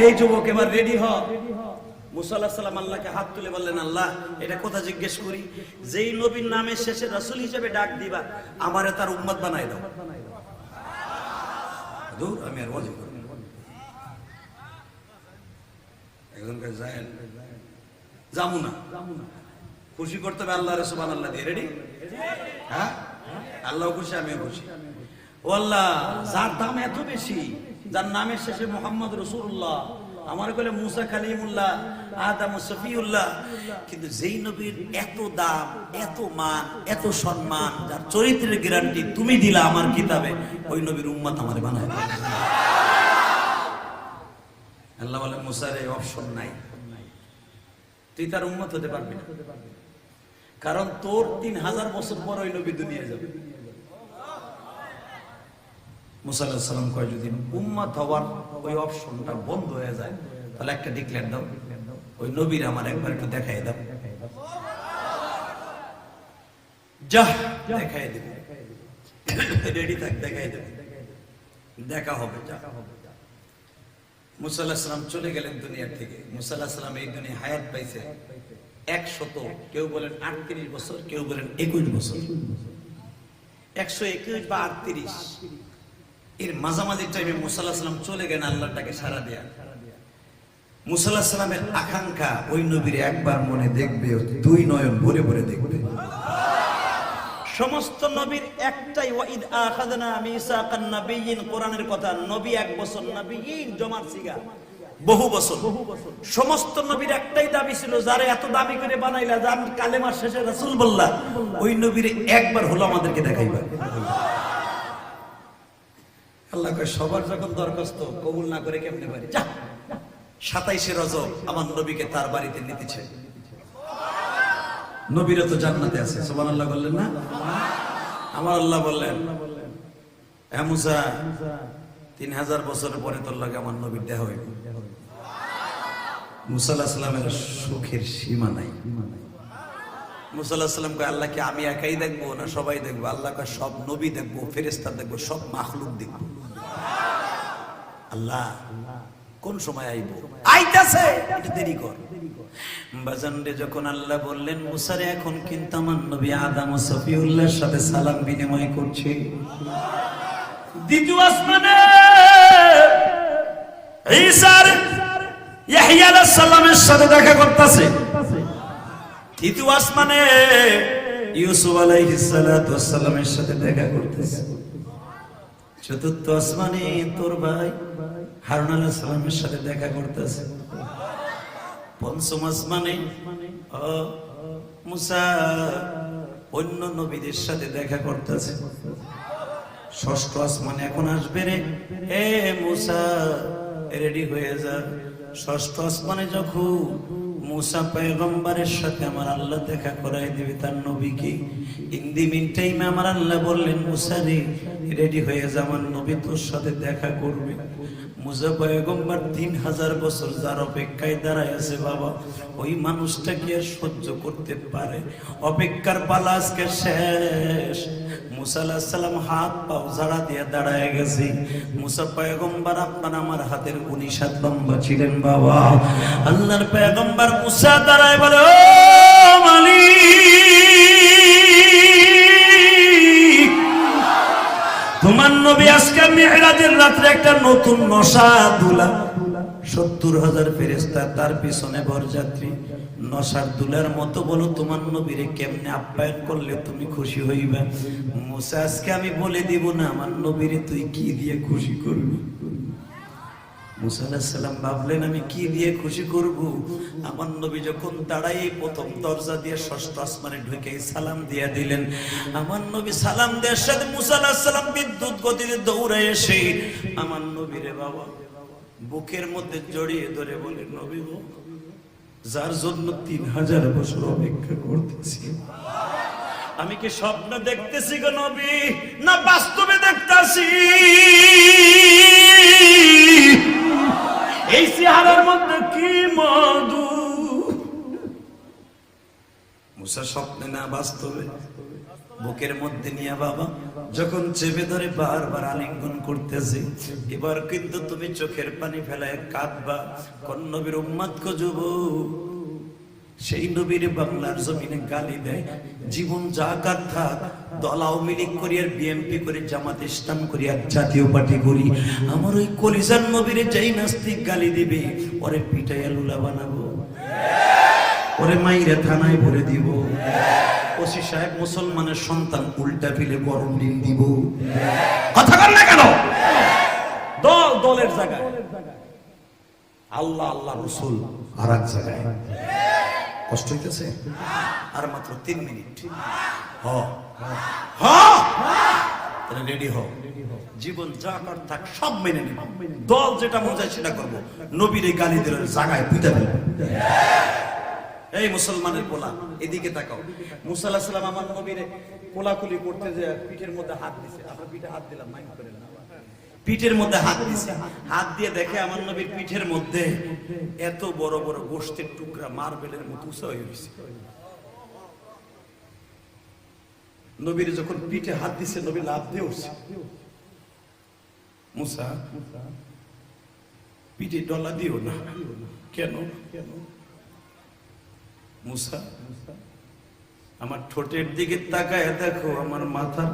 এই যুবক, এবার রেডি হ। মুসাল্লাহ আল্লাহকে হাত তুলে বললেন, আল্লাহ, এটা কথা জিজ্ঞেস করি, যেই নবীর নামের শেষে রাসূল হিসেবে ডাক দিবা, আমারে তার উম্মত বানাই দাও। আমি আর ওয়াজি করব না। খুশি করতে হবে আল্লাহ সুবান আল্লাহ দিয়ে। রেডি হ্যাঁ? আল্লাহ খুশি, আমিও খুশি। ও আল্লাহ, যার দাম এত বেশি যার নামের শেষে মোহাম্মদ রসুল্লাহ আমার কলে মুসা কালিমুল্লাহ, আদাম সফিউল্লাহ। কিন্তু যেই নবীর এত দাম, এত মান, এত সম্মান, যার চরিত্রের গ্যারান্টি তুমি দিলা আমার কিতাবে, ওই নবীর উম্মত আমার বানায় আল্লাহ বলে, মুসার এই অপশন নাই। তুই তার উন্মত হতে পারবি না। কারণ তোর তিন হাজার বছর পর ওই নবী দুনিয়া যাবে। মুসাল্লাম কয়, যদি উম্মত হওয়ার ওই অপশনটা বন্ধ হয়ে যায়, তাহলে একটা ডিক্লেয়ার দাও। ওই নবীর আমার একবার একটু দেখাই দাও। চলে গেলেন দুনিয়ার থেকে। এই হায়াত পাইছে কেউ বলেন আটত্রিশ বছর, কেউ বলেন একুশ বছর। একশো একুশ বা আটত্রিশ। এর মাঝামাঝি টাইমে মুসাল্লাহ সাল্লাম চলে গেলেন আল্লাহটাকে সারা দেয়া। মুসাল্লাহ সাল্লামের আকাঙ্ক্ষা ওই নবীর একবার মনে দেখবে, দুই নয়ন ভরে ভরে দেখবে। সমস্ত নবীর একটাই ওয়াইদ আখাযনা মিসাকান নাবিয়িন কোরআনের কথা। নবী এক বছর নাবিয়িন জমার সিগা। বহু বছর। সমস্ত নবীর একটাই দাবি ছিল, যারে এত দাবি করে বানাইলা, যার কালেমার শেষে রাসূল বললা, ওই নবীর একবার হলো আমাদেরকে দেখাইবা। আল্লাহ কয়, সবার যখন দরখাস্ত, কবুল না করে কেমনে পারি? যা সাতাইশে রজব আমার নবীকে তার বাড়িতে নিতেছে। নবীরা তো জান্নাতে আছে সুবহান আল্লাহ বললেন না? আমার আল্লাহ বললেন হ্যাঁ তিন হাজার বছর পরে তোর লাগে আমার নবীর দেহ হইব। মুসাল্লাহ সাল্লামের সুখের সীমা নাই। মুসাল্লাহ সাল্লাম আল্লাহকে আমি একাই দেখব না সবাই দেখব? আল্লাহ কয়, সব নবী দেখব ফেরেস্তা দেখব, সব মাখলুক দেখব। আল্লাহ, কোন সময় আইব? আইতাছে, একটু দেরি কর। বাজানরে যখন আল্লাহ বললেন, মুসারে, এখন কিন্তু আমার নবী আদম ও সফিউল্লাহর সাথে সালাম বিনিময় করছে। দ্বিতীয় আসমানে ঈসার ইয়াহইয়া আলাইহিস সালামের সাথে দেখা করতেছে। তৃতীয় আসমানে ইউসুফ আলাইহিস সালাতু ওয়াস সালামের সাথে দেখা করতেছে। চতুর্থ আসমানে তোর ভাই হারুন আলাইহিস সালামের সাথে দেখা করতেছে। পঞ্চম আসমানে মুসা অন্য নবীদের সাথে দেখা করতেছে। ষষ্ঠ আসমানে এখন আসবে রে। এ মুসা, রেডি হয়ে যা। ষষ্ঠ আসমানে যখন মুসা পয়গম্বরের সাথে আমার আল্লাহ দেখা করাই দিবে, তার নবীকে ইন দি মিন টাইমে আমার আল্লাহ বললেন, মুসা রে রেডি হয়ে যা, আমার নবী তোর সাথে দেখা করবে। মুসা পয়গম্বর তিন হাজার বছর যার অপেক্ষায় দাঁড়ায় আছে, বাবা, ওই মানুষটা কি আর সহ্য করতে পারে? অপেক্ষার পালা আজকে শেষ। মুসা আলাহিস সালাম হাত পাও ঝাড়া দিয়ে দাঁড়ায় গেছি। মুসা পয়গম্বর আপনার আমার হাতের উনিশ হাত লম্বা ছিলেন বাবা। আল্লাহর পয়গম্বর মুসা দাঁড়ায় বলে, ও মালিক, তোমার নবী আজকে মেহরাজের রাত্রে একটা নতুন নশা দুলা সত্তর হাজার ফেরেস্তা তার পিছনে বরযাত্রী নশার দুলার মতো বলো, তোমার নবীরে কেমনে আপ্যায়ন করলে তুমি খুশি হইবা? মুসা, আজকে আমি বলে দিব না, আমার নবীরে তুই কি দিয়ে খুশি করবি? মুসা আলাহিস ভাবলেন, আমি কি দিয়ে খুশি করব? আমার নবী যখন দাঁড়াই প্রথম দরজা দিয়ে ষষ্ঠ আসমানে ঢুকে সালাম দিয়ে দিলেন। আমার নবী সালাম দেওয়ার সাথে মুসা আলাহিস সালাম বিদ্যুৎ গতিতে দৌড়ে এসে, আমার নবীরে বাবা বুকের মধ্যে জড়িয়ে ধরে বলে নবী গো, যার জন্য তিন হাজার বছর অপেক্ষা করতেছি আমি কি স্বপ্ন দেখতেছি গো নবী না বাস্তবে দেখতাছি? এই চেহারার মধ্যে কি মধু? মুসা স্বপ্নে না বাস্তবে বুকের মধ্যে নিয়ে বাবা, যখন চেপে ধরে বারবার আলিঙ্গন করতেছে, এবার কিন্তু তুমি চোখের পানি ফেলায় কাঁদবা। কোন নবীর উম্মাদ যুব সেই নবীর বাংলার জমিনে গালি দেয়। জীবন জাকাত থাক দল আওয়ামী লীগ করি আর বিএমপি করে, জামাত ইসলাম করি আর জাতীয় পার্টি করি। আমার ওই কলিজার নবীর যেই নাস্তিক গালি দিবে, ওরে পিটাইয়া লুলা বানাবো। ওরে মাইরে থানায় ভরে দিব। ওসি সাহেব, মুসলমানের সন্তান উল্টা ফিলে গরম ডিম দিব। কথা বল না কেন? দল দলের জায়গায়। আল্লাহ আল্লাহ, রসুল আর এক জায়গায়। কষ্ট হইতেছে? আর মাত্র তিন মিনিট। হ। রেডি হও জীবন যা কর থাক, সব মেনে নিব। দল যেটা চায় সেটা করব। নবীর এই গালি দিলেন জায়গায় পিটা দেবো এই মুসলমানের পোলা, এদিকে তাকাও। মুসা সালাম আমার নবীরে কোলাকুলি করতে যে পিঠের মধ্যে হাত দিছে। আমরা পিঠে হাত দিলাম, মাইন্ড করে পিঠের মধ্যে হাত দিছে। হাত দিয়ে দেখে আমার নবীর পিঠের মধ্যে এত বড় বড় গোষ্ঠের টুকরা মার্বেলের মতো উঁচা হয়ে গেছে। নবীর যখন পিঠে হাত দিছে, নবী লাভ দিয়ে উঠছে। মুসা, পিঠে ডলা দিও না। কেন কেন? মুসা, আমার ঠোঁটের দিকে তাকায় দেখো, আমার মাথার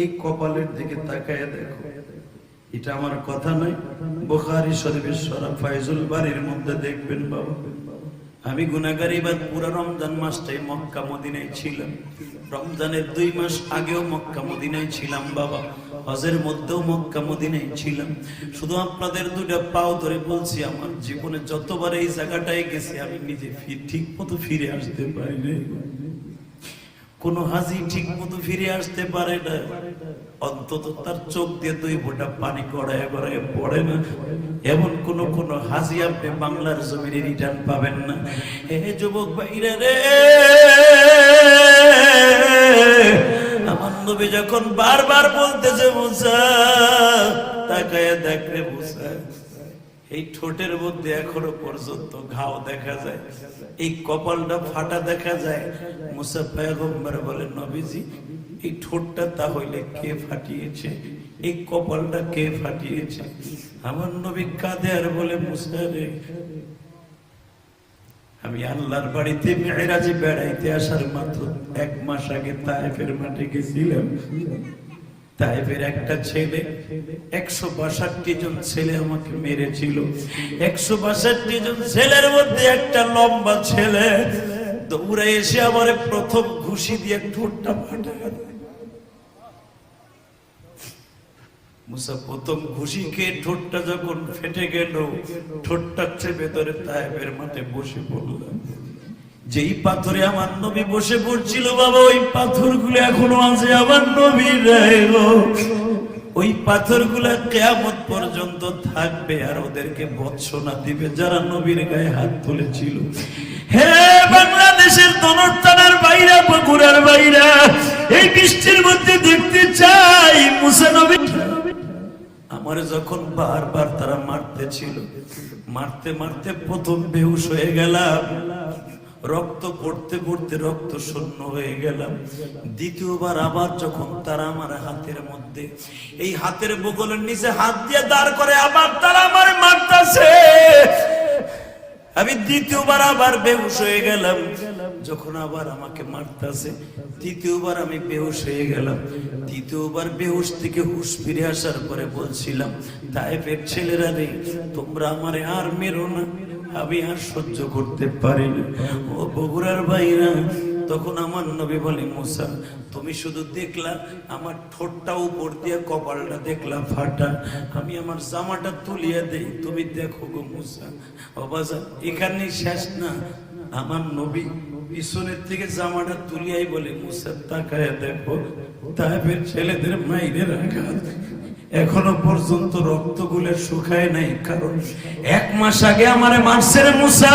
এই কপালের দিকে তাকায় দেখো। এটা আমার কথা নয়। বোখারি শরীফের সরা ফাইজুল বাড়ির মধ্যে দেখবেন বাবা। আমি গুনাগারি বা পুরো রমজান মাসটাই মক্কা মদিনায় ছিলাম। রমজানের দুই মাস আগেও মক্কা মদিনায় ছিলাম বাবা। হজের মধ্যেও মক্কা, মদিনায় ছিলাম। শুধু আপনাদের দুটা পাও ধরে বলছি আমার জীবনে যতবার এই জায়গাটায় গেছি, আমি নিজে ঠিক মতো ফিরে আসতে পারি নাই। কোন হাজি ঠিক মতো ফিরে আসতে পারে না। অন্তত তার চোখ দিয়ে দুই ফোঁটা পানি গড়ায় গড়ায় পড়ে না। এমন কোন কোন হাজি আপনি বাংলার জমিনে রিটার্ন পাবেন না। হে যুবক ভাইরা রে! আমার নবী যখন বারবার বলতেছে, মুসা, তাকায় দেখ রে মুসা। এই ঠোঁটের মধ্যে এখনও পর্যন্ত ঘাও দেখা যায়, এই কপালটা ফাটা দেখা যায়। মুসা পয়গম্বর বলে, নবীজি, এই ঠোঁটটা তাহলে কে ফাটিয়েছে? এই কপালটা কে ফাটিয়েছে? আমার নবী কাঁদে আর বলে, মুসা রে আমি আল্লাহর বাড়িতে মেয়েরাজে বেড়াইতে আসার মাত্র এক মাস আগে তাইফের মাঠে গেছিলাম। তাইফের একটা ছেলে, একশো বাষট্টি জন ছেলে আমাকে মেরেছিল। একশো বাষট্টি জন ছেলের মধ্যে একটা লম্বা ছেলে দৌড়ে এসে আমার প্রথম ঘুষি দিয়ে ঠোঁটটা ফাটায় মুসা প্রথম ঘুষি খেয়ে ঠোঁটটা যখন ফেটে গেল ধরে মাঠে বসে যেই পাথরে আমার নবী বসে পড়ছিল, বাবা, ওই পাথরগুলো এখনও আছে আমার নবীর ওই কেয়ামত পর্যন্ত থাকবে আর ওদেরকে বৎসনা দিবে যারা নবীর গায়ে হাত তুলেছিল। হে বাংলাদেশের যখন বারবার তারা মারতে ছিল, মারতে মারতে প্রথম বেহুশ হয়ে গেলাম। রক্ত পড়তে পড়তে রক্ত শূন্য হয়ে গেলাম। দ্বিতীয়বার আবার যখন তারা আমার হাতের মধ্যে, এই হাতের বগলের নিচে হাত দিয়ে দাঁড় করে, আবার তারা আমার মারতেছে। আমি দ্বিতীয়বার আবার বেহুশ হয়ে গেলাম। যখন আবার আমাকে মারতেছে, তৃতীয়বার আমি বেহুশ হয়ে গেলাম। তৃতীয়বার বেহুশ থেকে হুশ ফিরে আসার পরে বলছিলাম তাই তাইফের ছেলেরা রে তোমরা আমারে আর মেরো না। আমি আর সহ্য করতে পারি না। ও বগুড়ার বাইরা তখন আমার নবী বলে, মুসা, তুমি শুধু দেখলা, আমার ঠোঁটটা উপর দিয়ে কপালটা দেখলা ফাটা। আমি আমার জামাটা তুলিয়ে দেই। তুমি দেখো গো মুসা বাবা এখানে শেষ না। আমার নবী পিছনের থেকে জামাটা তুলিয়াই বলে, মুসা, তাকায় দেখো তাহের ছেলেদের মাইরের আঘাত। এখনও পর্যন্ত রক্তগুলো শুকায় নাই, কারণ এক মাস আগে আমারে মারছে মুসা।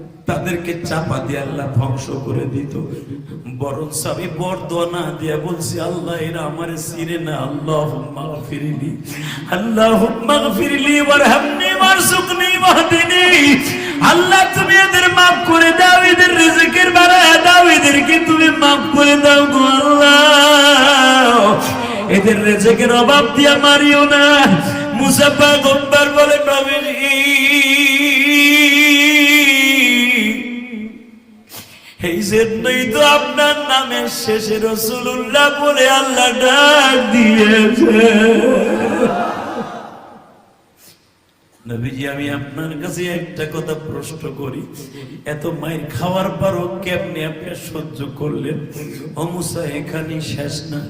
তাদেরকে চাপা দিয়ে আল্লাহ ধ্বংস করে দিত। বরং আমি বরদোয়া দিয়া বলছি, আল্লাহ, এরা আমার সিরে না। আল্লাহ মাগফিরলি আল্লাহ ওয়ারহামনি ওয়ারজুকনি ওয়াহদিনি। আল্লাহ, তুমি এদের মাফ করে দাও, এদের রিজিকের বাড়ায় দাও, এদেরকে তুমি মাফ করে দাও গো আল্লাহ। এদের রেজেকের অভাব দিয়া মারিও না। মুসাফা গম্বার বলে এই জন্যই তো আপনার নামের শেষে রসুল্লাহ বলে আল্লাহ ডাক দিয়েছে। নবীজি, আমি আপনার কাছে একটা কথা প্রশ্ন করি। এত মায়ের খাওয়ার পরও কেমনে আপনি সহ্য করলেন? অমুসা এখানে শেষ না।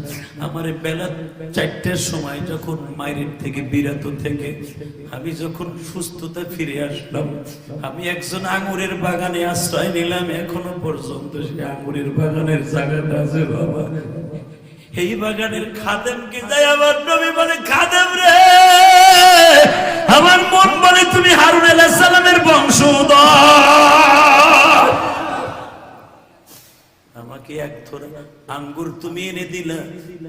আমার বেলা চারটের সময় যখন মায়ের থেকে, বিরত থেকে, আমি যখন সুস্থতা ফিরে আসলাম, আমি একজন আঙুরের বাগানে আশ্রয় নিলাম, এখনও পর্যন্ত সে আঙুরের বাগানের জায়গাটা আছে বাবা। এই বাগানের খাদেমকে যাই আমার নবী বলে, খাদেম রে! আমার মন বলে তুমি হারুন সালামের বংশধর আমাকে এক ধরে আঙ্গুর তুমি এনে দিলা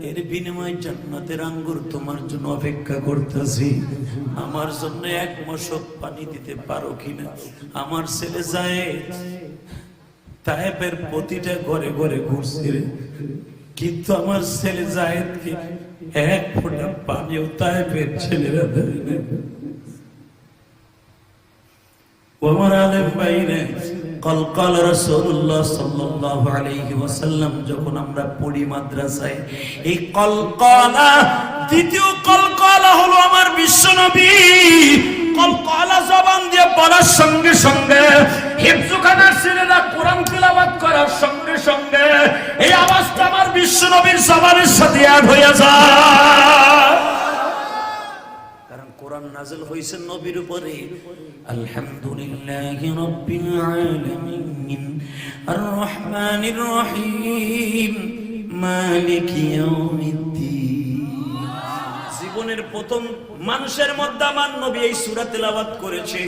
এর বিনিময়ে জান্নাতের আঙ্গুর তোমার জন্য অপেক্ষা করতেছি আমার জন্য এক মশক পানি দিতে পারো কিনা আমার ছেলে যায় তাহেবের প্রতিটা ঘরে ঘরে ঘুরছে। কিন্তু আমার ছেলে জায়েদকে এক ফোঁটা পানিও তাহেবের ছেলেরা দেয়। ওমর আলেম বাইরে যখন আমরা পড়ি মাদ্রাসায়, এই কলকালা, দ্বিতীয় কলকালা হলো আমার বিশ্বনবী কলকালা জবান দিয়ে পড়ার সঙ্গে সঙ্গে হিফজুখানার ছেলেরা কোরআন তিলাওয়াত করার সঙ্গে সঙ্গে, এই আওয়াজটা আমার বিশ্বনবীর জবানের সাথে অ্যাড হয়ে যায়। কারণ কোরআন নাযিল হইছে নবীর উপরে। আলহামদুলিল্লাহি রাব্বিল আলামিন আর রহমানির রহিম মালিকি ইয়াউমিদ্দিন। জীবনের প্রথম মানুষের মধ্যে আমার নবী এই সূরা তেলাওয়াত করেছে।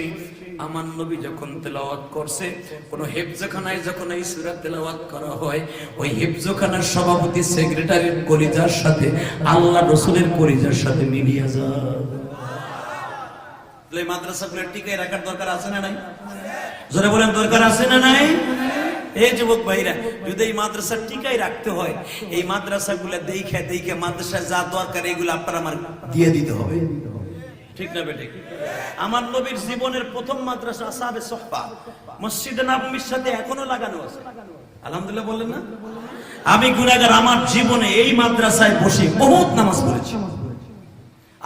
আমার নবী যখন তেলাওয়াত করছে, কোন হেফজখানায় যখন এই সূরা তেলাওয়াত করা হয়, ওই হেফজখানার সভাপতি সেক্রেটারির কলিজার সাথে, আল্লাহ রসুলের কলিজার সাথে মিলিয়ে যায়। তাহলে মাদ্রাসাগুলো টিকায় রাখার দরকার আছে না নাই? জোরে বলেন, দরকার আছে না নাই? এই যুবক ভাইরা, যদি এই মাদ্রাসা টিকাই রাখতে হয়, এই মাদ্রাসাগুলো দেখে দেখে মাদ্রাসায় যা দরকার, এগুলো আপনার আমার দিয়ে দিতে হবে। ঠিক না বেঠিক? আমার নবীর জীবনের প্রথম মাদ্রাসা আসাবে সোহবা। মসজিদে নববীর সাথে এখনও লাগানো আছে। আলহামদুলিল্লাহ বললেন না? আমি গুনাগার আমার জীবনে এই মাদ্রাসায় বসে বহুত নামাজ পড়েছি।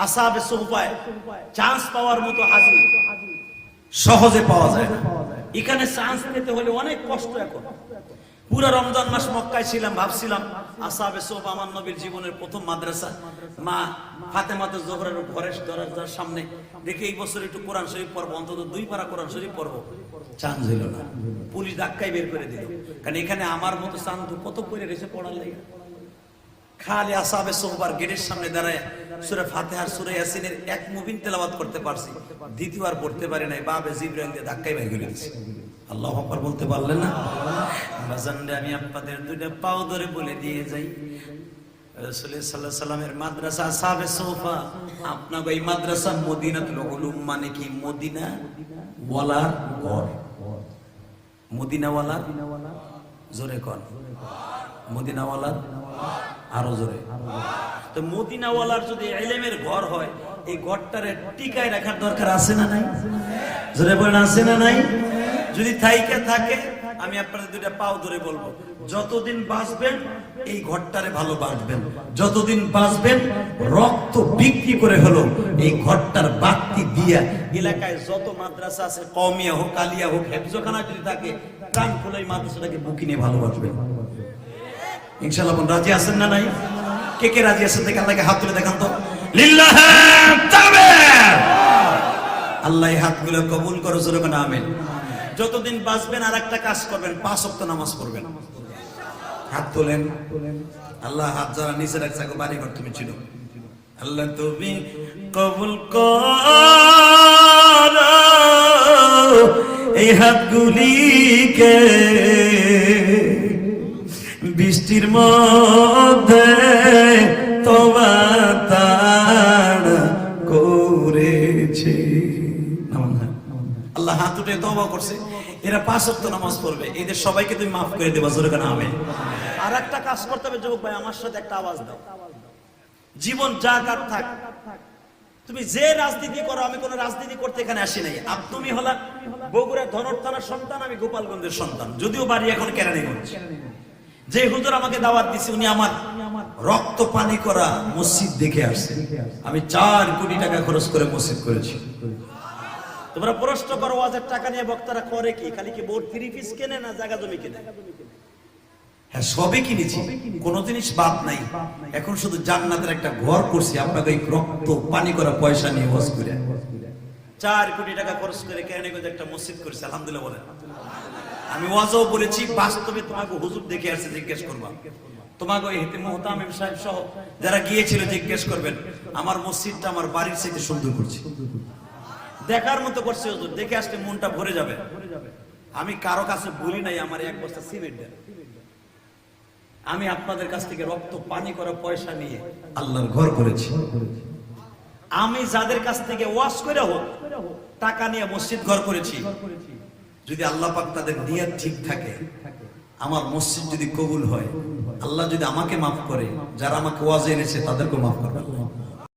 আসাবে সোহবায় চান্স পাওয়ার মতো হাজির। সহজে পাওয়া যায় না। এখানে চান্স পেতে হলে অনেক কষ্ট এখন। পুরো রমজান মাস মক্কায় ছিলাম ভাবছিলাম আসাবে সোব আমার নবীর জীবনের প্রথম মাদ্রাসা। মা ফাতেমাতে জোহরের ঘরের দরজার সামনে দেখে এই বছর একটু কোরআন শরীফ পড়ব অন্তত দুই পারা কোরআন শরীফ পড়ব। চান্স হইল না। পুলিশ ধাক্কায় বের করে দিল। কারণ এখানে আমার মতো চান্দ কত করে রেখে পড়ার লেগে? খালি আসাবে সোহবার গেটের সামনে দাঁড়ায় সুরে ফাতেহার সুরে ইয়াসিনের এক মুবিন তেলাওয়াত করতে পারছি। দ্বিতীয়বার পড়তে পারি নাই বাবে জিব্রাইল দিয়ে ধাক্কাই বাইরে করে দিছি। আল্লাহ আকবার বলতে না? আমি আপনাদের দুইটা পাও ধরে বলে দিয়ে যাই। সাল্লামের মাদ্রাসা আসাবে সোফা আপনার এই মাদ্রাসা মদিনাতুল উলুম মানে কি? মদিনা ওয়ালার ঘর জোরে কর মদিনাওয়ালার? আরও জোরে। তো মদিনাওয়ালার যদি এলেমের ঘর হয়, এই ঘরটারে টিকায় রাখার দরকার আছে না নাই? জোরে বলেন, আছে না নাই? যদি থাইকে থাকে, আমি আপনাদের দুইটা পাও ধরে বলব। যতদিন বাঁচবেন, এই ঘরটারে ভালো বাঁচবেন। যতদিন বাঁচবেন, রক্ত বিক্রি করে হলো, এই ঘরটার বাতি দিয়া এলাকায় যত মাদ্রাসা আছে কমিয়া হোক, কালিয়া হোক, হেফজখানা যদি থাকে প্রাণ খুলে এই মাদ্রাসাটাকে বুকি ভালোবাসবেন। ইনশাআল্লাহ বোন, রাজি আছেন না নাই? কে কে রাজি আছেন দেখে আল্লাহকে হাত তুলে দেখান তো। আল্লাহ হাতগুলো কবুল করো, জোরে কোন আমিন। যতদিন বাঁচবেন আর একটা কাজ করবেন, পাঁচ অক্ত নামাজ পড়বেন। হাত তোলেন। আল্লাহ হাত যারা নিচে রাখছে বাড়ি ঘর তুমি ছিল আল্লাহ তুমি কবুল কর, এই হাতগুলিকে। বৃষ্টির মধ্যে তোমা তাড় করেছে। আল্লাহ হাত উঠে তওবা করছে। এরা পাঁচ ওয়াক্ত নামাজ পড়বে। এদের সবাইকে তুমি মাফ করে দেবা, জোরে কেন আমি আর একটা কাজ করতে হবে, যুবক ভাই, আমার সাথে একটা আওয়াজ দাও। জীবন যা কার থাক, তুমি যে রাজনীতি করো, আমি কোন রাজনীতি করতে এখানে আসি নাই। আর তুমি হলা বগুড়া ধনর থানার সন্তান, আমি গোপালগঞ্জের সন্তান। যদিও বাড়ি এখন কেরানীগঞ্জ। যে হুজুর আমাকে দাওয়াত দিছে, উনি আমার রক্ত পানি করা মসজিদ দেখে আসছে। আমি চার কোটি টাকা খরচ করে মসজিদ করেছি। তোমরা প্রশ্ন করো, ওয়াজের টাকা নিয়ে বক্তারা করে কি? খালি কি বোর্ড থ্রি পিস কেনে না জায়গা জমি কেনে? হ্যাঁ সবই কিনেছি। কোন জিনিস বাদ নাই। এখন শুধু জান্নাতের একটা ঘর করছি। আপনাকে এই রক্ত পানি করা পয়সা নিয়ে ওয়াজ করে। চার কোটি টাকা খরচ করে কেরানীগঞ্জ একটা মসজিদ করেছি, আলহামদুলিল্লাহ বলেন। আমি ওয়াজও বলেছি, বাস্তবে তোমাকে হুজুর দেখে আসছে, জিজ্ঞেস করবা। তোমাকে ওই হেতে মোহতামিম সাহেব সহ যারা গিয়েছিল, জিজ্ঞেস করবেন, আমার মসজিদটা আমার বাড়ির চাইতে সুন্দর করছে। দেখার মতো করছে হুজুর, দেখে আসলে মনটা ভরে যাবে। আমি কারও কাছে বলি নাই, আমার এক বস্তা সিমেন্ট দেন। আমি আপনাদের কাছ থেকে রক্ত, পানি করা পয়সা নিয়ে আল্লাহর ঘর করেছি। আমি যাদের কাছ থেকে ওয়াশ করে হোক, টাকা নিয়ে মসজিদ ঘর করেছি। যদি আল্লাহ পাক তাদের নিয়ত ঠিক থাকে, আমার মসজিদ যদি কবুল হয়, আল্লাহ যদি আমাকে মাফ করে, যারা আমাকে ওয়াজে এনেছে তাদেরকে মাফ করবে